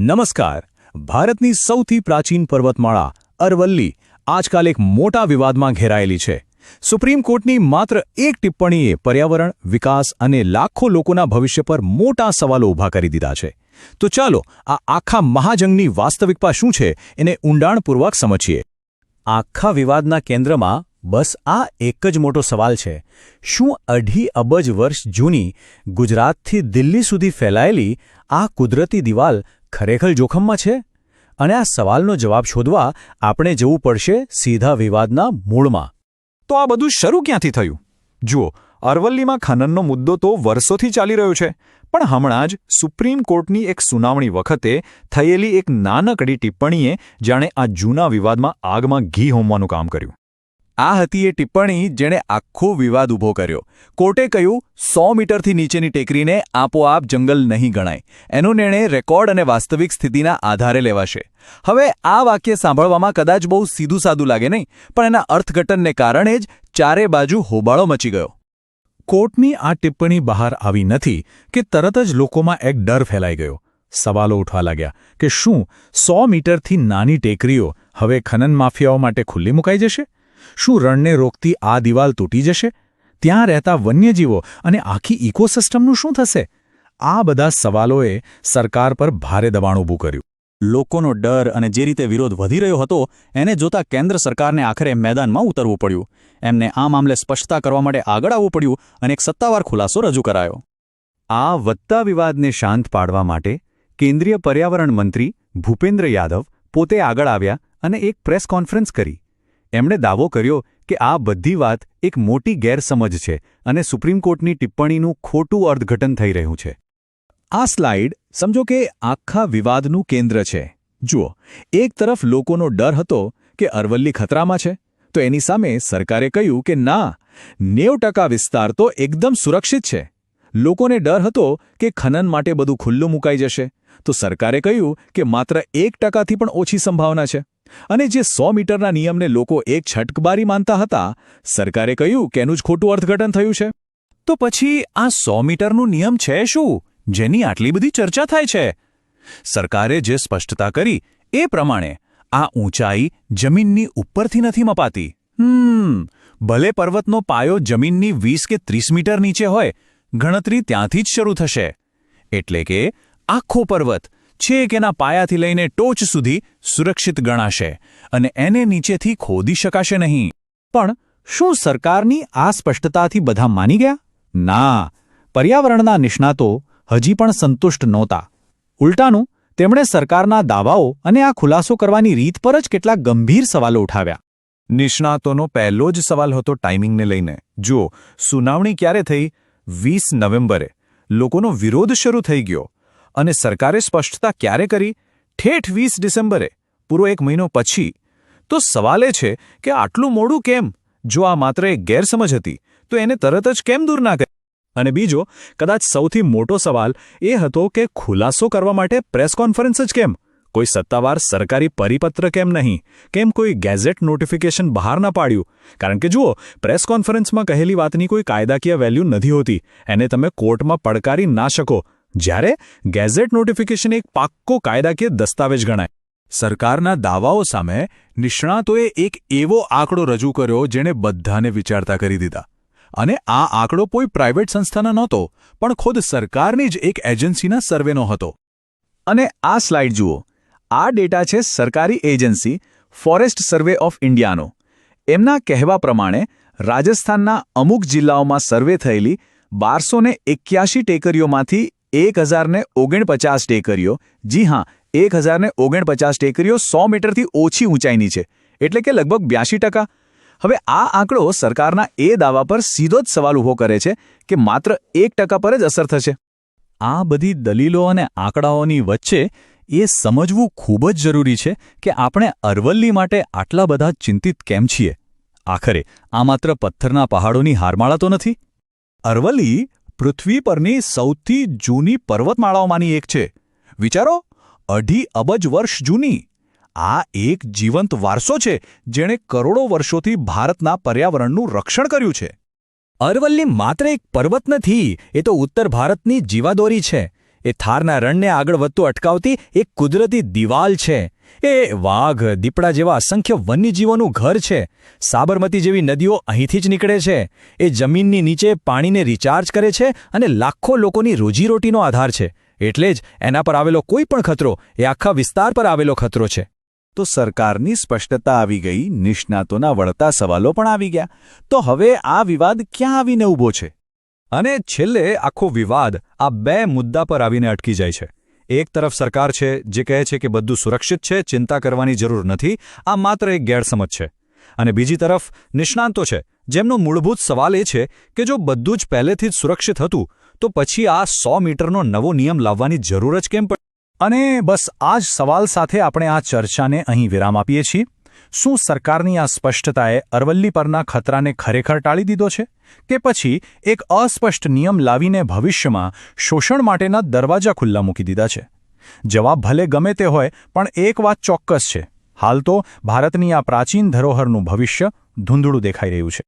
નમસ્કાર. ભારતની સૌથી પ્રાચીન પર્વતમાળા અરવલ્લી આજકાલ એક મોટા વિવાદમાં ઘેરાયેલી છે. સુપ્રીમ કોર્ટની માત્ર એક ટિપ્પણીએ પર્યાવરણ, વિકાસ અને લાખો લોકોના ભવિષ્ય પર મોટા સવાલો ઊભા કરી દીધા છે. તો ચાલો, આ આખા મહાજંગની વાસ્તવિકતા શું છે એને ઊંડાણપૂર્વક સમજીએ. આખા વિવાદના કેન્દ્રમાં બસ આ એક જ મોટો સવાલ છે. શું અઢી અબજ વર્ષ જૂની ગુજરાતથી દિલ્હી સુધી ફેલાયેલી આ કુદરતી દિવાલ ખરેખર જોખમમાં છે? અને આ સવાલનો જવાબ શોધવા આપણે જવું પડશે સીધા વિવાદના મૂળમાં. તો આ બધું શરૂ ક્યાંથી થયું? જુઓ, અરવલ્લીમાં ખનનનો મુદ્દો તો વર્ષોથી ચાલી રહ્યો છે, પણ હમણાં જ સુપ્રીમ કોર્ટની એક સુનાવણી વખતે થયેલી એક નાનકડી ટિપ્પણીએ જાણે આ જૂના વિવાદમાં આગમાં ઘી હોમવાનું કામ કર્યું. આ હતી એ ટિપ્પણી જેણે આખો વિવાદ ઊભો કર્યો. કોર્ટે કહ્યું, સો મીટરથી નીચેની ટેકરીને આપોઆપ જંગલ નહીં ગણાય. એનો નિર્ણય રેકોર્ડ અને વાસ્તવિક સ્થિતિના આધારે લેવાશે. હવે આ વાક્ય સાંભળવામાં કદાચ બહુ સીધું સાદું લાગે નહીં, પણ એના અર્થઘટનને કારણે જ ચારે બાજુ હોબાળો મચી ગયો. કોર્ટની આ ટિપ્પણી બહાર આવી નથી કે તરત જ લોકોમાં એક ડર ફેલાઈ ગયો. સવાલો ઉઠવા લાગ્યા કે શું સો મીટરથી નાની ટેકરીઓ હવે ખનન માફિયાઓ માટે ખુલ્લી મુકાઈ જશે? શું રણને રોકતી આ દિવાલ તૂટી જશે? ત્યાં રહેતા વન્યજીવો અને આખી ઇકોસિસ્ટમનું શું થશે? આ બધા સવાલોએ સરકાર પર ભારે દબાણ ઊભું કર્યું. લોકોનો ડર અને જે રીતે વિરોધ વધી રહ્યો હતો, એને જોતા કેન્દ્ર સરકારને આખરે મેદાનમાં ઉતરવું પડ્યું. એમને આ મામલે સ્પષ્ટતા કરવા માટે આગળ આવવું પડ્યું અને એક સત્તાવાર ખુલાસો રજૂ કરાયો. આ વધતા વિવાદને શાંત પાડવા માટે કેન્દ્રીય પર્યાવરણ મંત્રી ભૂપેન્દ્ર યાદવ પોતે આગળ આવ્યા અને એક પ્રેસ કોન્ફરન્સ કરી. એમણે દાવો કર્યો કે આ બધી વાત એક મોટી ગેરસમજ છે અને સુપ્રીમ કોર્ટની ટિપ્પણીનું ખોટું અર્થઘટન થઈ રહ્યું છે. આ સ્લાઇડ, સમજો કે આખા વિવાદનું કેન્દ્ર છે. જુઓ, એક તરફ લોકોનો ડર હતો કે અરવલ્લી ખતરામાં છે, તો એની સામે સરકારે કહ્યું કે ના, નેવ ટકા વિસ્તાર તો એકદમ સુરક્ષિત છે. લોકોને ડર હતો કે ખનન માટે બધું ખુલ્લું મુકાઈ જશે, તો સરકારે કહ્યું કે માત્ર એક ટકાથી પણ ઓછી સંભાવના છે. અને જે સો મીટરના નિયમને લોકો એક છટકબારી માનતા હતા, સરકારે કહ્યું કે એનું જ ખોટું અર્થઘટન થયું છે. તો પછી આ સો મીટરનું નિયમ છે શું? જેની આટલી બધી ચર્ચા થાય છે? સરકારે જે સ્પષ્ટતા કરી, એ પ્રમાણે આ ઊંચાઈ જમીનની ઉપરથી નથી મપાતી. હમ, ભલે પર્વતનો પાયો જમીનની વીસ કે ત્રીસ મીટર નીચે હોય, ગણતરી ત્યાંથી જ શરૂ થશે. એટલે કે આખો પર્વત છેક એના પાયાથી લઈને ટોચ સુધી સુરક્ષિત ગણાશે અને એને નીચેથી ખોદી શકાશે નહીં. પણ શું સરકારની આ સ્પષ્ટતાથી બધા માની ગયા? ના. પર્યાવરણના નિષ્ણાતો હજી પણ સંતુષ્ટ નહોતા. ઉલટાનું, તેમણે સરકારના દાવાઓ અને આ ખુલાસો કરવાની રીત પર જ કેટલાક ગંભીર સવાલો ઉઠાવ્યા. નિષ્ણાતોનો પહેલો જ સવાલ હતો ટાઈમિંગને લઈને. જુઓ, સુનાવણી ક્યારે થઈ? વીસ નવેમ્બરે. લોકોનો વિરોધ શરૂ થઈ ગયો. અને સરકારે સ્પષ્ટતા ક્યારે કરી? ઠેઠ વીસ ડિસેમ્બરે, પૂરો એક મહિનો પછી. તો સવાલ એ છે કે આટલું મોડું કેમ? જો આ માત્ર એક ગેરસમજ હતી, તો એને તરત જ કેમ દૂર ના કરી? અને બીજો, કદાચ સૌથી મોટો સવાલ એ હતો કે ખુલાસો કરવા માટે પ્રેસ કોન્ફરન્સ જ કેમ? કોઈ સત્તાવાર સરકારી પરિપત્ર કેમ નહીં? કેમ કોઈ ગેઝેટ નોટિફિકેશન બહાર ના પાડ્યું? કારણ કે જુઓ, પ્રેસ કોન્ફરન્સમાં કહેલી વાતની કોઈ કાયદાકીય વેલ્યુ નથી હોતી. એને તમે કોર્ટમાં પડકારી ના શકો. જ્યારે ગેઝેટ નોટિફિકેશન એક પાક્કો કાયદાકીય દસ્તાવેજ ગણાય. સરકારના દાવાઓ સામે નિષ્ણાતોએ એક એવો આંકડો રજૂ કર્યો જેણે બધાને વિચારતા કરી દીધા. અને આ આંકડો કોઈ પ્રાઇવેટ સંસ્થાનો નહોતો, પણ ખુદ સરકારની જ એક એજન્સીના સર્વેનો હતો. અને આ સ્લાઇડ જુઓ. આ ડેટા છે સરકારી એજન્સી, ફોરેસ્ટ સર્વે ઓફ ઇન્ડિયાનો. એમના કહેવા પ્રમાણે, રાજસ્થાનના અમુક જિલ્લાઓમાં સર્વે થયેલી બારસો એક્યાસી ટેકરીઓમાંથી એક હજારને ઓગણપચાસ ટેકરીઓ જી હા, એક હજારને ઓગણપચાસ ટેકરીઓ સો મીટરથી ઓછી ઊંચાઈની છે. એટલે કે લગભગ બ્યાસી ટકા. હવે આ આંકડો સરકારના એ દાવા પર સીધો જ સવાલ ઊભો કરે છે કે માત્ર એક ટકા પર જ અસર થશે. આ બધી દલીલો અને આંકડાઓની વચ્ચે એ સમજવું ખૂબ જ જરૂરી છે કે આપણે અરવલ્લી માટે આટલા બધા ચિંતિત કેમ છીએ? આખરે, આ માત્ર પથ્થરના પહાડોની હારમાળા તો નથી? અરવલ્લી પૃથ્વી પરની સૌથી જૂની પર્વતમાળાઓમાંની એક છે. વિચારો, અઢી અબજ વર્ષ જૂની. આ એક જીવંત વારસો છે, જેણે કરોડો વર્ષોથી ભારતના પર્યાવરણનું રક્ષણ કર્યું છે. અરવલ્લી માત્ર એક પર્વત નથી, એ તો ઉત્તર ભારતની જીવાદોરી છે. એ થારના રણને આગળ વધતું અટકાવતી એક કુદરતી દિવાલ છે. એ વાઘ, દીપડા જેવા અસંખ્ય વન્યજીવોનું ઘર છે. સાબરમતી જેવી નદીઓ અહીંથી જ નીકળે છે. એ જમીનની નીચે પાણીને રિચાર્જ કરે છે અને લાખો લોકોની રોજીરોટીનો આધાર છે. એટલે જ એના પર આવેલો કોઈ પણ ખતરો એ આખા વિસ્તાર પર આવેલો ખતરો છે. તો સરકારની સ્પષ્ટતા આવી ગઈ, નિષ્ણાતોના વળતા સવાલો પણ આવી ગયા. તો હવે આ વિવાદ ક્યાં આવીને ઊભો છે? અને છેલ્લે આખો વિવાદ આ બે મુદ્દા પર આવીને અટકી જાય છે. એક તરફ સરકાર છે, જે કહે છે કે બધું સુરક્ષિત છે, ચિંતા કરવાની જરૂર નથી, આ માત્ર એક ગેરસમજ છે. અને બીજી તરફ નિષ્ણાંતો છે, જેમનો મૂળભૂત સવાલ એ છે કે જો બધું જ પહેલેથી જ સુરક્ષિત હતું, તો પછી આ સો મીટરનો નવો નિયમ લાવવાની જરૂર જ કેમ પડે? અને બસ આ જ સવાલ સાથે આપણે આ ચર્ચાને અહીં વિરામ આપીએ છીએ. શું સરકારની આ સ્પષ્ટતાએ અરવલ્લી પરના ખતરાને ખરેખર ટાળી દીધો છે? કે પછી એક અસ્પષ્ટ નિયમ લાવીને ભવિષ્યમાં શોષણ માટેના દરવાજા ખુલ્લા મૂકી દીધા છે? જવાબ ભલે ગમે તે હોય, પણ એક વાત ચોક્કસ છે. હાલ તો ભારતની આ પ્રાચીન ધરોહરનું ભવિષ્ય ધૂંધળું દેખાઈ રહ્યું છે.